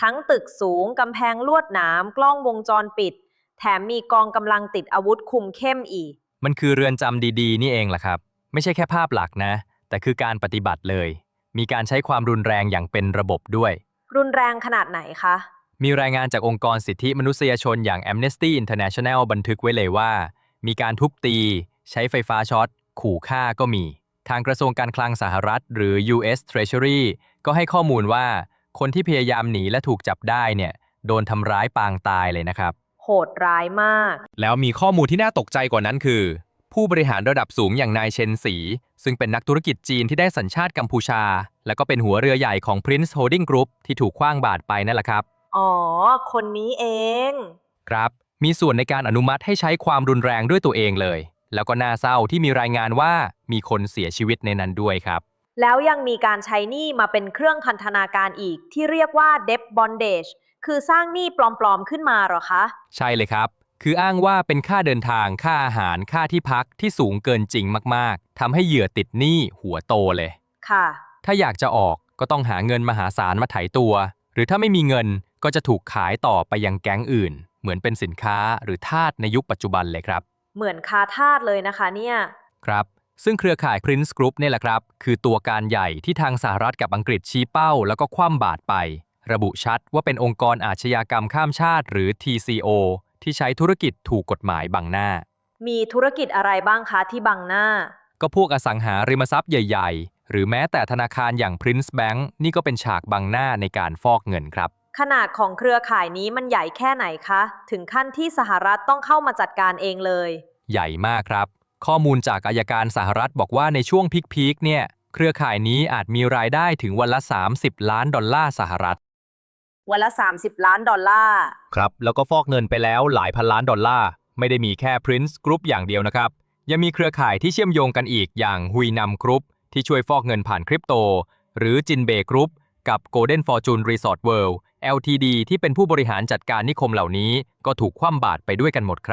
ทั้งตึกสูงกำแพงลวดหนามกล้องวงจรปิด แถมมีกองกำลังติดอาวุธคุมเข้มอีก มันคือเรือนจำดีๆ นี่เองล่ะครับ ไม่ใช่แค่ภาพหลักนะ แต่คือการปฏิบัติเลย มีการใช้ความรุนแรงอย่างเป็นระบบด้วย รุนแรงขนาดไหนคะ มีรายงานจากองค์กรสิทธิมนุษยชนอย่าง Amnesty International บันทึกไว้เลยว่า มีการทุบตี ใช้ไฟฟ้าช็อต ขู่ฆ่าก็มี ทางกระทรวงการคลังสหรัฐ หรือ US Treasury ก็ให้ข้อมูลว่า คนที่พยายามหนีและถูกจับได้เนี่ยโดนทำร้ายปางตายเลยนะครับ โหดร้ายมาก แล้วมีข้อมูลที่น่าตกใจกว่านั้นคือ ผู้บริหารระดับสูงอย่างนายเชนสี ซึ่งเป็นนักธุรกิจจีนที่ได้สัญชาติกัมพูชา และก็เป็นหัวเรือใหญ่ของ Prince Holding Group ที่ถูกคว้างบาตรไปนั่นแหละครับ อ๋อ คนนี้เอง ครับ มีส่วนในการอนุมัติให้ใช้ความรุนแรงด้วยตัวเองเลย แล้วก็น่าเศร้าที่มีรายงานว่ามีคนเสียชีวิตในนั้นด้วยครับ แล้วยังมีการใช้หนี้มาเป็นเครื่องพันธนาการอีก ที่เรียกว่า debt bondage คือสร้างหนี้ปลอมๆขึ้นมาเหรอคะ ใช่เลยครับ คืออ้างว่าเป็นค่าเดินทาง ค่าอาหาร ค่าที่พักที่สูงเกินจริงมากๆ ทำให้เหยื่อติดหนี้หัวโตเลย ค่ะ ถ้าอยากจะออกก็ต้องหาเงินมหาศาลมาไถตัว หรือถ้าไม่มีเงินก็จะถูกขายต่อไปยังแก๊งอื่น เหมือนเป็นสินค้าหรือทาสในยุคปัจจุบันเลยครับ เหมือนคาทาสเลยนะคะเนี่ย ครับ ซึ่งเครือข่าย Prince Group เนี่ยแหละครับ คือตัวการใหญ่ที่ทางสหรัฐกับอังกฤษชี้เป้า แล้วก็คว่ำบาตรไป ระบุชัดว่าเป็นองค์กรอาชญากรรมข้ามชาติ หรือ TCO ที่ใช้ธุรกิจถูกกฎหมายบังหน้า มีธุรกิจอะไรบ้างคะที่บังหน้า ก็พวกอสังหาริมทรัพย์ใหญ่ ๆ หรือแม้แต่ธนาคารอย่าง Prince Bank นี่ก็เป็นฉากบังหน้าในการฟอกเงินครับ ขนาดของเครือข่ายนี้มันใหญ่แค่ไหนคะ ถึงขั้นที่สหรัฐต้องเข้ามาจัดการเองเลย ใหญ่มากครับ ข้อมูลจากอายการสหรัฐบอกว่าในช่วงพีคๆเนี่ย เครือข่ายนี้อาจมีรายได้ถึงวันละ 30 ล้านดอลลาร์สหรัฐ วันละ 30 ล้านดอลลาร์ ครับ แล้วก็ฟอกเงินไปแล้วหลายพันล้านดอลลาร์ ไม่ได้มีแค่ Prince Group อย่างเดียวนะครับ ยังมีเครือข่ายที่เชื่อมโยงกันอีกอย่างฮุยนำกรุ๊ปที่ช่วยฟอกเงินผ่านคริปโต หรือจินเบกรุ๊ปกับ Golden Fortune Resort World LTD ที่เป็นผู้บริหารจัดการนิคมเหล่านี้ ก็ถูกคว่ำบาตรไปด้วยกันหมดครับ